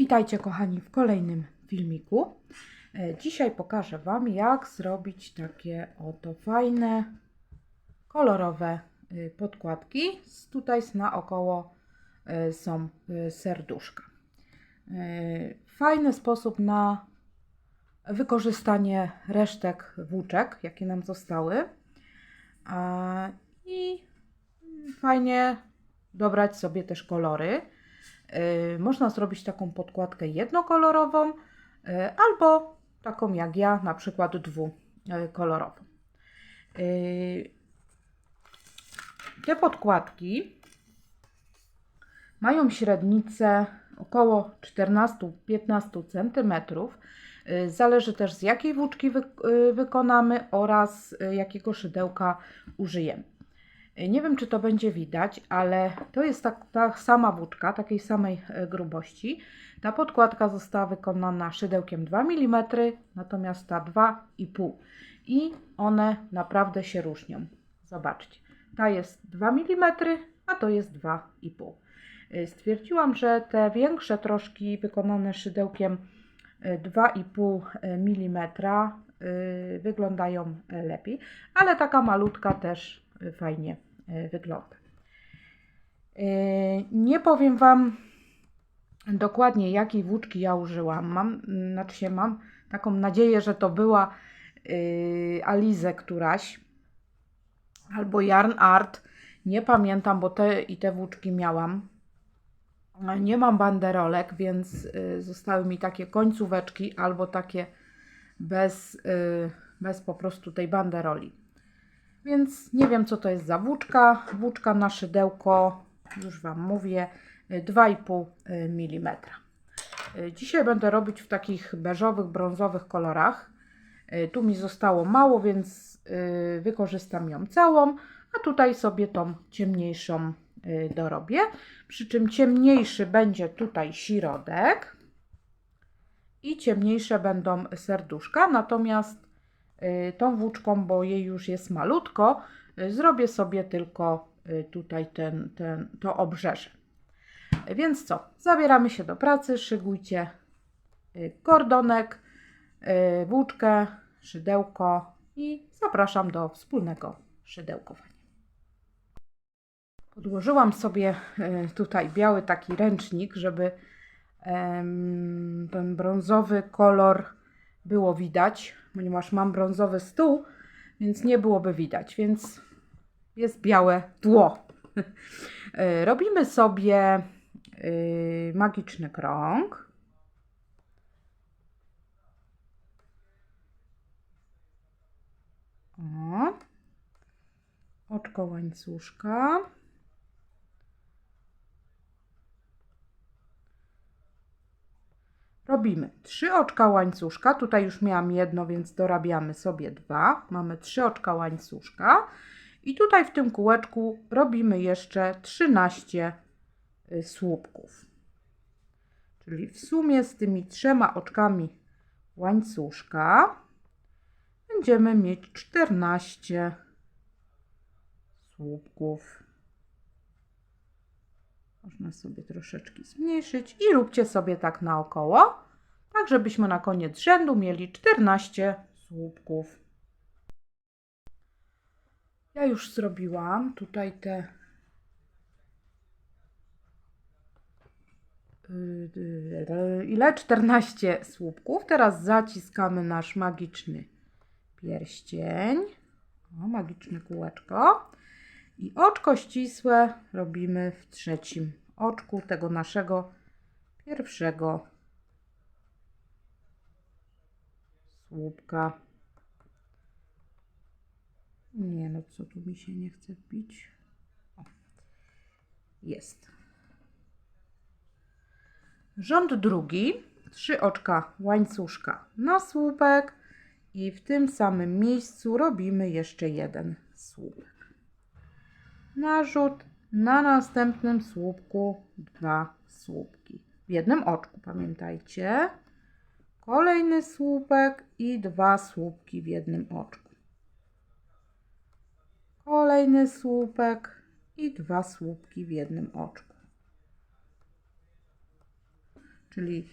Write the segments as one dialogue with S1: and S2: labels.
S1: Witajcie kochani w kolejnym filmiku. E, Dzisiaj pokażę Wam jak zrobić takie oto fajne, kolorowe y, podkładki. Tutaj naokoło y, są y, serduszka. Y, Fajny sposób na wykorzystanie resztek włóczek, jakie nam zostały. I fajnie dobrać sobie też kolory. Y, Można zrobić taką podkładkę jednokolorową y, albo taką jak ja, na przykład dwukolorową. Y, Te podkładki mają średnicę około 14-15 cm. Zależy też z jakiej włóczki wy, wykonamy oraz jakiego szydełka użyjemy. Nie wiem, czy to będzie widać, ale to jest tak, ta sama włóczka, takiej samej e, grubości. Ta podkładka została wykonana szydełkiem 2 mm, natomiast ta 2,5 i one naprawdę się różnią. Zobaczcie, ta jest 2 mm, a to jest 2,5. Y, Stwierdziłam, że te większe troszki wykonane szydełkiem y, 2,5 mm y, wyglądają e, lepiej, ale taka malutka też fajnie y, wygląda. Y, Nie powiem Wam dokładnie jakiej włóczki ja użyłam. Mam, znaczy się mam taką nadzieję, że to była y, Alize któraś albo Yarn Art. Nie pamiętam, bo te i te włóczki miałam. Nie mam banderolek, więc zostały mi takie końcóweczki albo takie bez, bez po prostu tej banderoli. Więc nie wiem, co to jest za włóczka. Włóczka na szydełko, już Wam mówię, y, 2,5 mm. Y, Dzisiaj będę robić w takich beżowych, brązowych kolorach. Y, Tu mi zostało mało, więc y, wykorzystam ją całą, a tutaj sobie tą ciemniejszą y, dorobię. Przy czym ciemniejszy będzie tutaj środek i ciemniejsze będą serduszka, natomiast y, tą włóczką, bo jej już jest malutko, y, zrobię sobie tylko y, tutaj ten, ten, to obrzeże. Więc co, zabieramy się do pracy, szykujcie y, kordonek, y, włóczkę, szydełko i zapraszam do wspólnego szydełkowania. Podłożyłam sobie y, tutaj biały taki ręcznik, żeby ten brązowy kolor było widać, ponieważ mam brązowy stół, więc nie byłoby widać, więc jest białe tło. Y, Robimy sobie y, magiczny krąg. O. Oczko łańcuszka. Robimy trzy oczka łańcuszka. Tutaj już miałam jedno, więc dorabiamy sobie dwa. Mamy trzy oczka łańcuszka. I tutaj w tym kółeczku robimy jeszcze 13 y, słupków. Czyli w sumie z tymi trzema oczkami łańcuszka będziemy mieć 14 słupków. Można sobie troszeczkę zmniejszyć i róbcie sobie tak naokoło, tak żebyśmy na koniec rzędu mieli 14 słupków. Ja już zrobiłam tutaj te yy, ile? 14 słupków. Teraz zaciskamy nasz magiczny pierścień. O, magiczne kółeczko. I oczko ścisłe robimy w trzecim oczku tego naszego pierwszego słupka. Nie no, co tu mi się nie chce wbić. Jest. Rząd drugi. Trzy oczka łańcuszka na słupek i w tym samym miejscu robimy jeszcze jeden słupek. Narzut na następnym słupku dwa słupki. W jednym oczku, pamiętajcie. Kolejny słupek i dwa słupki w jednym oczku. Kolejny słupek i dwa słupki w jednym oczku. czyli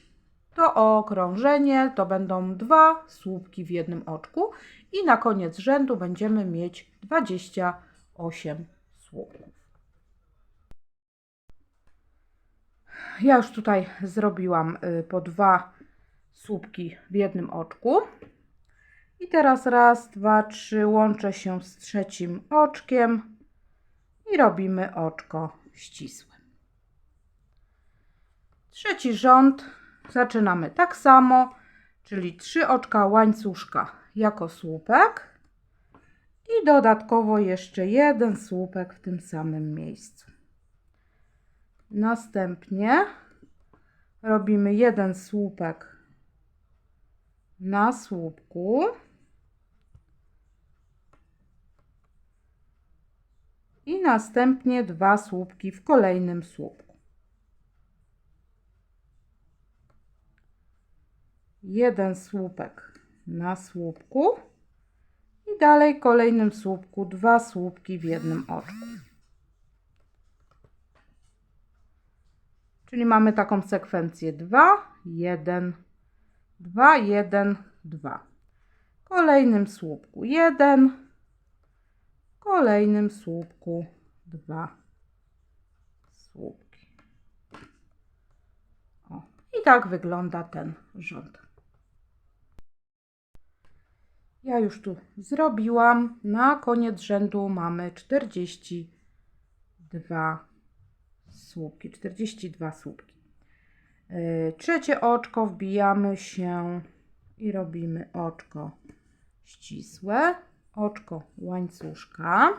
S1: to okrążenie to będą dwa słupki w jednym oczku i na koniec rzędu będziemy mieć 28 słupków. Ja już tutaj zrobiłam y, po dwa słupki w jednym oczku. I teraz raz, dwa, trzy, łączę się z trzecim oczkiem i robimy oczko ścisłe. Trzeci rząd zaczynamy tak samo, czyli trzy oczka łańcuszka jako słupek i dodatkowo jeszcze jeden słupek w tym samym miejscu. Następnie robimy jeden słupek na słupku. I następnie dwa słupki w kolejnym słupku. Jeden słupek na słupku i dalej kolejnym słupku dwa słupki w jednym oczku. Czyli mamy taką sekwencję 2, 1, 2, 1, 2. W kolejnym słupku 1, w kolejnym słupku 2 słupki. O, i tak wygląda ten rząd. Ja już tu zrobiłam. Na koniec rzędu mamy 42 słupki, 42 słupki. Yy, trzecie oczko wbijamy się i robimy oczko ścisłe, oczko łańcuszka.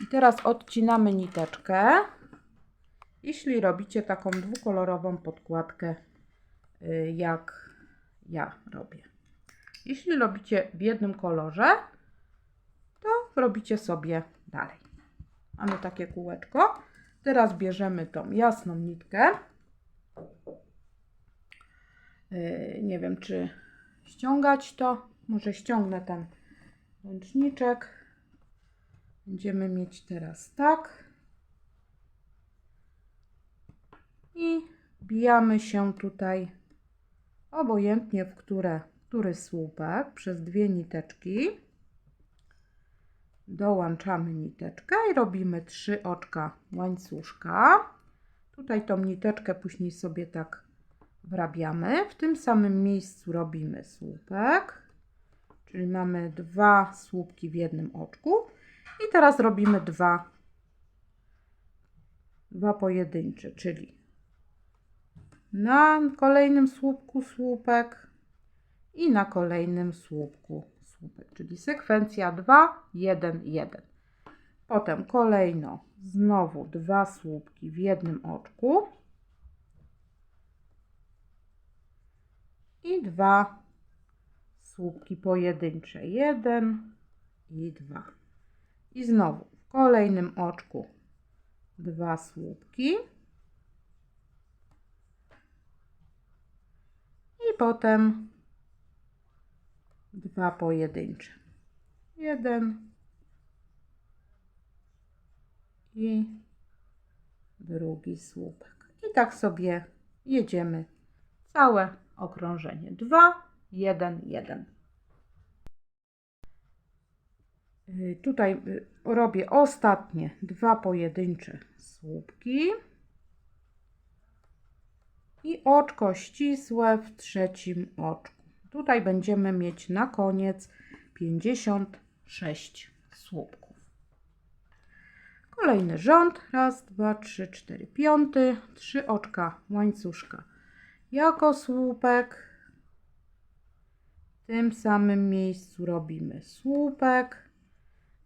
S1: I teraz odcinamy niteczkę. Jeśli robicie taką dwukolorową podkładkę, yy, jak ja robię. Jeśli robicie w jednym kolorze, to robicie sobie dalej. Mamy takie kółeczko. Teraz bierzemy tą jasną nitkę. Yy, nie wiem, czy ściągać to. Może ściągnę ten ręczniczek. Będziemy mieć teraz tak. I bijamy się tutaj obojętnie w które, który słupek przez dwie niteczki dołączamy niteczkę i robimy trzy oczka łańcuszka. Tutaj tą niteczkę później sobie tak wrabiamy. W tym samym miejscu robimy słupek, czyli mamy dwa słupki w jednym oczku. I teraz robimy dwa, dwa pojedyncze, czyli na kolejnym słupku słupek i na kolejnym słupku czyli sekwencja 2, 1, 1. Potem kolejno znowu dwa słupki w jednym oczku i dwa słupki pojedyncze, 1 i 2. I znowu w kolejnym oczku dwa słupki i potem dwa pojedyncze. Jeden i drugi słupek. I tak sobie jedziemy całe okrążenie. 2, 1, 1. Tutaj y, robię ostatnie dwa pojedyncze słupki i oczko ścisłe w trzecim oczku. Tutaj będziemy mieć na koniec 56 słupków. Kolejny rząd. Raz, dwa, trzy, cztery, piąty. Trzy oczka łańcuszka jako słupek. W tym samym miejscu robimy słupek.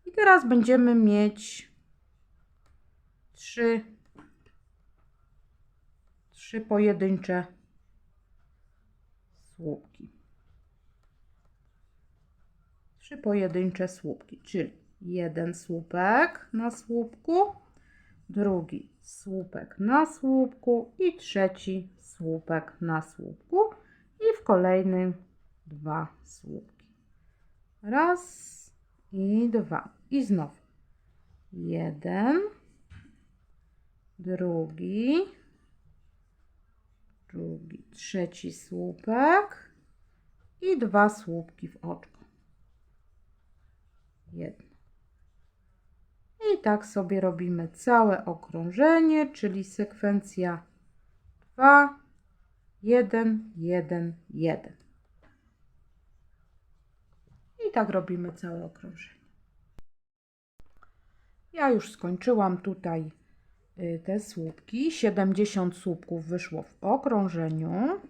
S1: I teraz będziemy mieć trzy, trzy pojedyncze słupki trzy pojedyncze słupki, czyli jeden słupek na słupku, drugi słupek na słupku i trzeci słupek na słupku i w kolejnym dwa słupki. Raz i dwa. I znowu jeden, drugi, drugi, trzeci słupek i dwa słupki w oczko. Jedno. I tak sobie robimy całe okrążenie, czyli sekwencja 2, 1, 1, 1. I tak robimy całe okrążenie. Ja już skończyłam tutaj y, te słupki. 70 słupków wyszło w okrążeniu.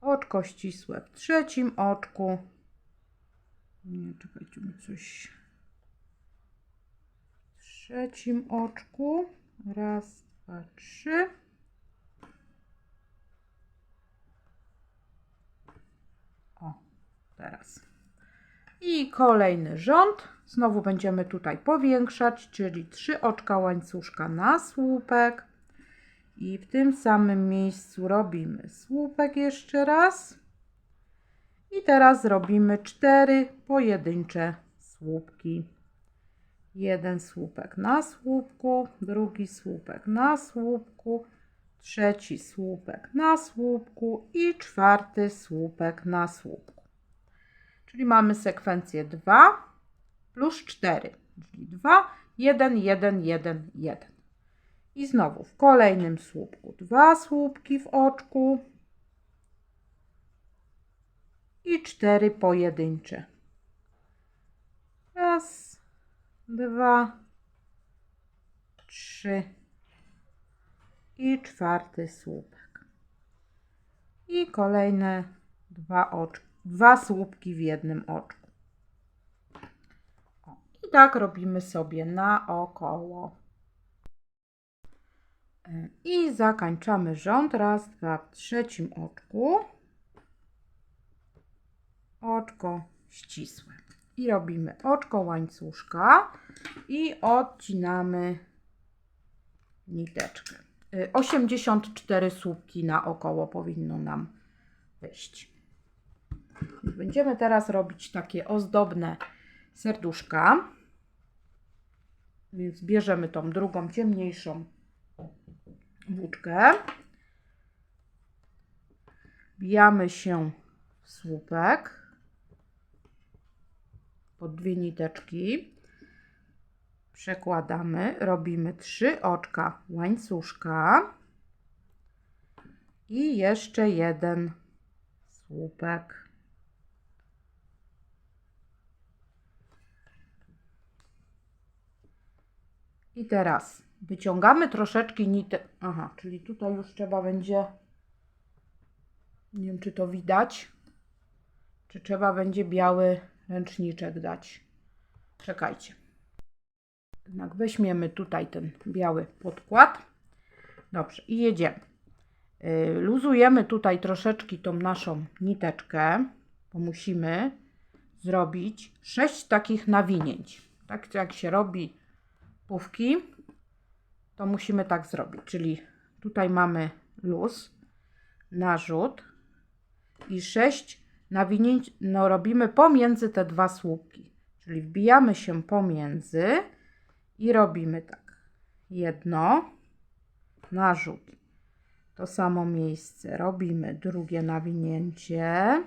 S1: Oczko ścisłe w trzecim oczku. Nie, czekajcie, mi coś. W trzecim oczku. Raz, dwa, trzy. O, teraz. I kolejny rząd. Znowu będziemy tutaj powiększać, czyli trzy oczka łańcuszka na słupek. I w tym samym miejscu robimy słupek jeszcze raz. I teraz robimy cztery pojedyncze słupki. Jeden słupek na słupku, drugi słupek na słupku, trzeci słupek na słupku i czwarty słupek na słupku. Czyli mamy sekwencję 2 plus 4, czyli 2, 1, 1, 1, 1. I znowu w kolejnym słupku dwa słupki w oczku i cztery pojedyncze. Raz, dwa, trzy i czwarty słupek. I kolejne dwa dwa słupki w jednym oczku. I tak robimy sobie naokoło. I zakończamy rząd. Raz, dwa, w trzecim oczku. Oczko ścisłe. I robimy oczko łańcuszka i odcinamy niteczkę. Y, 84 słupki naokoło powinno nam wyjść. Będziemy teraz robić takie ozdobne serduszka. Więc bierzemy tą drugą, ciemniejszą włóczkę. Bijamy się w słupek pod dwie niteczki. Przekładamy, robimy trzy oczka łańcuszka i jeszcze jeden słupek. I teraz wyciągamy troszeczkę nitę. Aha, czyli tutaj już trzeba będzie. Nie wiem, czy to widać. Czy trzeba będzie biały ręczniczek dać. Czekajcie. Jednak weźmiemy tutaj ten biały podkład. Dobrze, i jedziemy. Y, luzujemy tutaj troszeczkę tą naszą niteczkę, bo musimy zrobić sześć takich nawinięć. Tak jak się robi pówki, to musimy tak zrobić. Czyli tutaj mamy luz, narzut i sześć nawinięcino robimy pomiędzy te dwa słupki. Czyli wbijamy się pomiędzy i robimy tak. Jedno, narzut. To samo miejsce robimy drugie nawinięcie,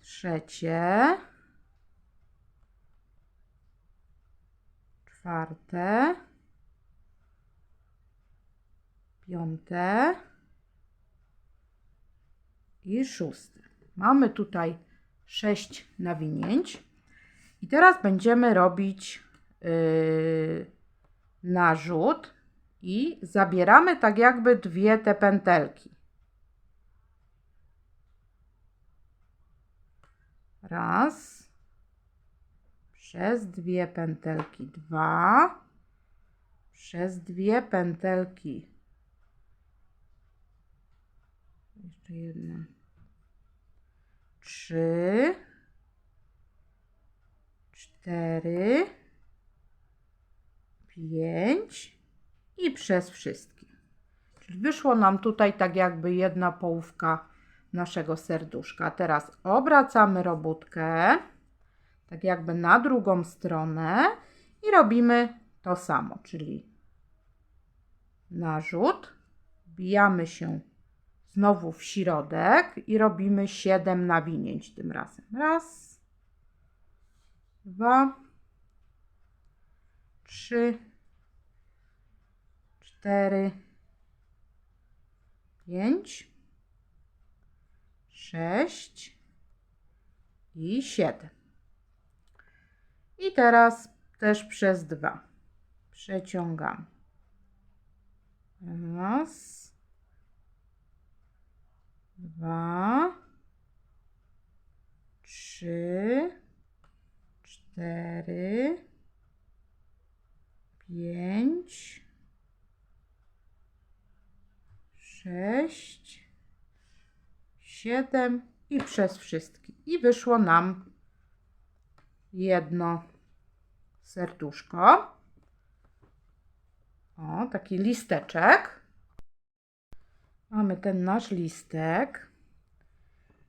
S1: trzecie, czwarte, piąte i szóste. Mamy tutaj sześć nawinięć. I teraz będziemy robić yy, narzut i zabieramy tak jakby dwie te pętelki. Raz, przez dwie pętelki dwa, przez dwie pętelki jeszcze jedna trzy cztery pięć i przez wszystkie. Czyli wyszło nam tutaj tak jakby jedna połówka naszego serduszka. Teraz obracamy robótkę tak jakby na drugą stronę i robimy to samo, czyli narzut, Wbijamy się znowu w środek i robimy 7 nawinięć tym razem. Raz, dwa, trzy, cztery, pięć, sześć i siedem. I teraz też przez dwa. Przeciągamy. Raz, dwa, trzy, cztery, pięć, sześć, siedem i przez wszystkie. I wyszło nam jedno serduszko. O, taki listeczek. Mamy ten nasz listek.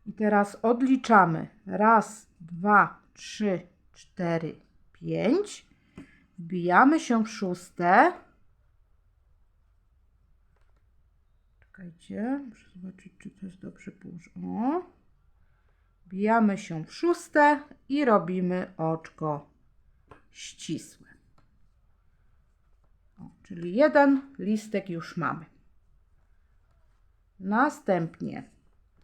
S1: I teraz odliczamy. Raz, dwa, trzy, cztery, pięć. Wbijamy się w szóste. Czekajcie, muszę zobaczyć, czy to jest dobrze położone. Wbijamy się w szóste i robimy oczko ścisłe. O, czyli jeden listek już mamy. Następnie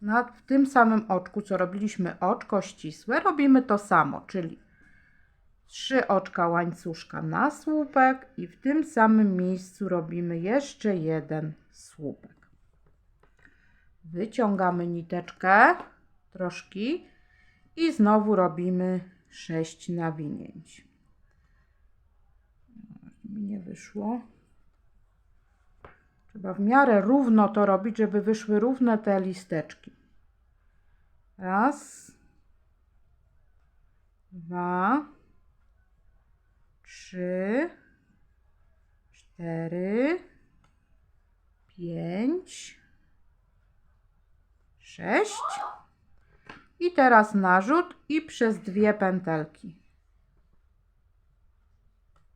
S1: na, w tym samym oczku, co robiliśmy oczko ścisłe, robimy to samo, czyli trzy oczka łańcuszka na słupek i w tym samym miejscu robimy jeszcze jeden słupek. Wyciągamy niteczkę troszki i znowu robimy 6 nawinięć. Mi nie wyszło. Trzeba w miarę równo to robić, żeby wyszły równe te listeczki. Raz, dwa, trzy, cztery, pięć, sześć. I teraz narzut i przez dwie pętelki.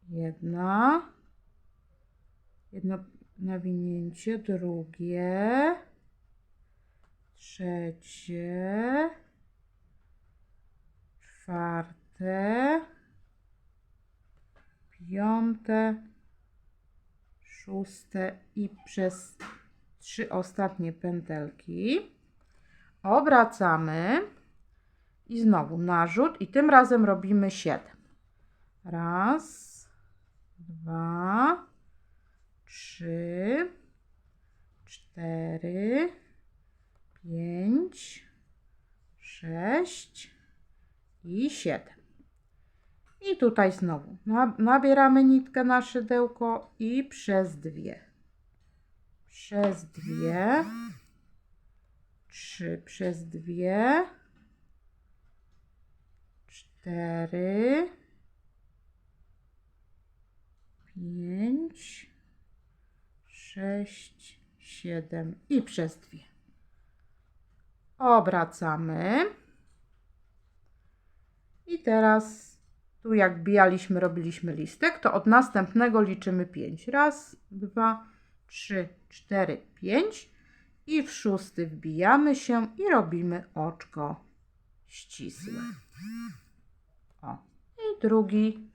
S1: Jedna, jedno nawinięcie, drugie, trzecie, czwarte, piąte, szóste i przez trzy ostatnie pętelki. Obracamy i znowu narzut i tym razem robimy 7. Raz, dwa, trzy, cztery, pięć, sześć i siedem. I tutaj znowu na- nabieramy nitkę na szydełko i przez dwie. Przez dwie. Trzy przez dwie. Cztery. Pięć. Sześć. Siedem i przez dwie. Obracamy. I teraz tu jak bijaliśmy, robiliśmy listek, to od następnego liczymy 5. Raz, dwa, trzy, cztery, pięć. I w szósty wbijamy się i robimy oczko ścisłe. O. I drugi,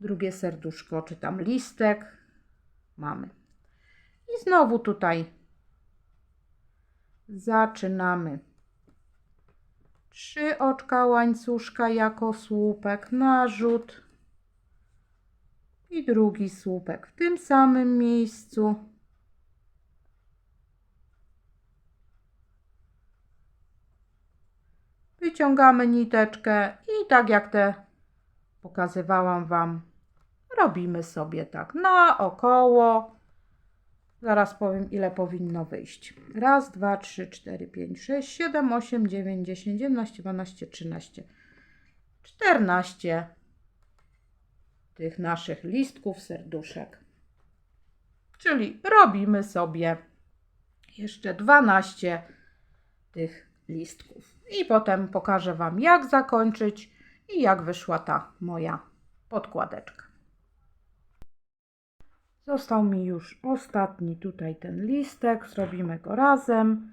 S1: drugie serduszko, czy tam listek mamy. I znowu tutaj zaczynamy trzy oczka łańcuszka jako słupek, narzut i drugi słupek w tym samym miejscu. Wyciągamy niteczkę i tak jak te pokazywałam Wam, robimy sobie tak naokoło. Zaraz powiem, ile powinno wyjść. Raz, dwa, trzy, cztery, pięć, sześć, siedem, osiem, dziewięć, dziesięć, jedenaście, dwanaście, trzynaście, czternaście tych naszych listków, serduszek. Czyli robimy sobie jeszcze 12 tych listków. I potem pokażę Wam, jak zakończyć i jak wyszła ta moja podkładeczka. Został mi już ostatni tutaj ten listek, zrobimy go razem,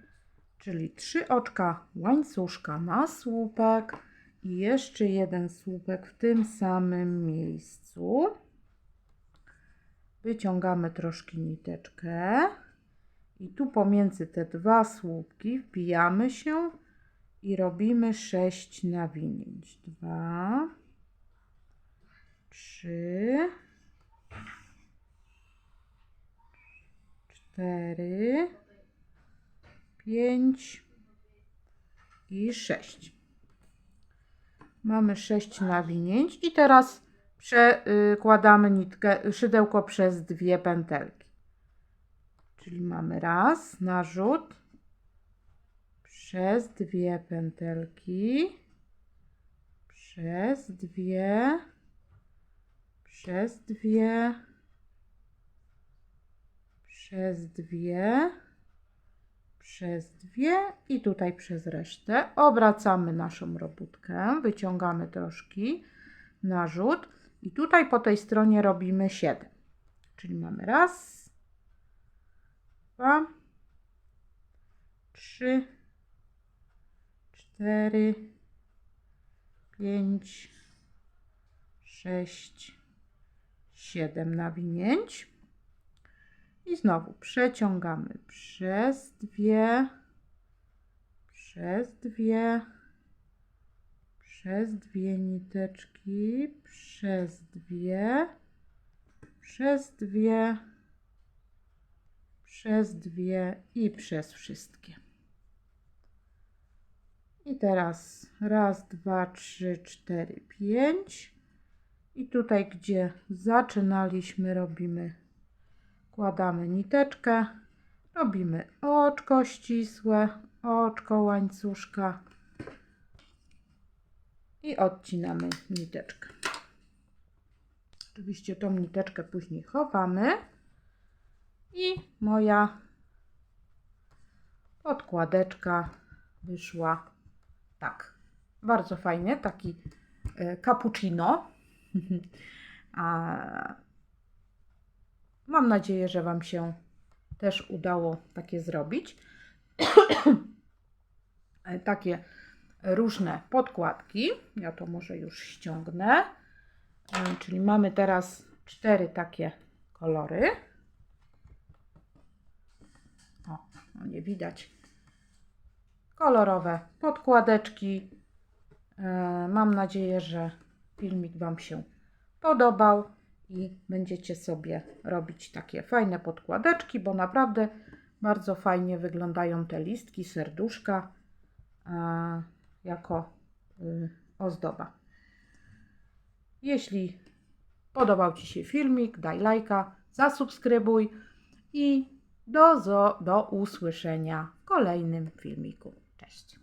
S1: czyli trzy oczka łańcuszka na słupek i jeszcze jeden słupek w tym samym miejscu. Wyciągamy troszkę niteczkę i tu pomiędzy te dwa słupki wbijamy się i robimy sześć nawinięć. Dwa, trzy, cztery, pięć i sześć. Mamy sześć nawinięć i teraz przekładamy nitkę, szydełko przez dwie pętelki. Czyli mamy raz narzut przez dwie pętelki, przez dwie, przez dwie, przez dwie, przez dwie i tutaj przez resztę. Obracamy naszą robótkę, wyciągamy troszkę narzut i tutaj po tej stronie robimy 7. Czyli mamy raz, dwa, trzy, cztery, pięć, sześć, siedem nawinięć. I znowu przeciągamy przez dwie, przez dwie, przez dwie niteczki, przez dwie, przez dwie, przez dwie i przez wszystkie. I teraz raz, dwa, trzy, cztery, pięć. I tutaj, gdzie zaczynaliśmy, robimy, kładamy niteczkę, robimy oczko ścisłe, oczko łańcuszka i odcinamy niteczkę. Oczywiście tą niteczkę później chowamy i moja podkładeczka wyszła tak. Bardzo fajnie, taki e, cappuccino. A mam nadzieję, że Wam się też udało takie zrobić. Takie różne podkładki. Ja to może już ściągnę. E, Czyli mamy teraz cztery takie kolory. O, no nie widać. Kolorowe podkładeczki. E, Mam nadzieję, że filmik Wam się podobał i będziecie sobie robić takie fajne podkładeczki, bo naprawdę bardzo fajnie wyglądają te listki, serduszka e, jako y, ozdoba. Jeśli podobał Ci się filmik, daj lajka, zasubskrybuj i do, do usłyszenia w kolejnym filmiku. Cześć.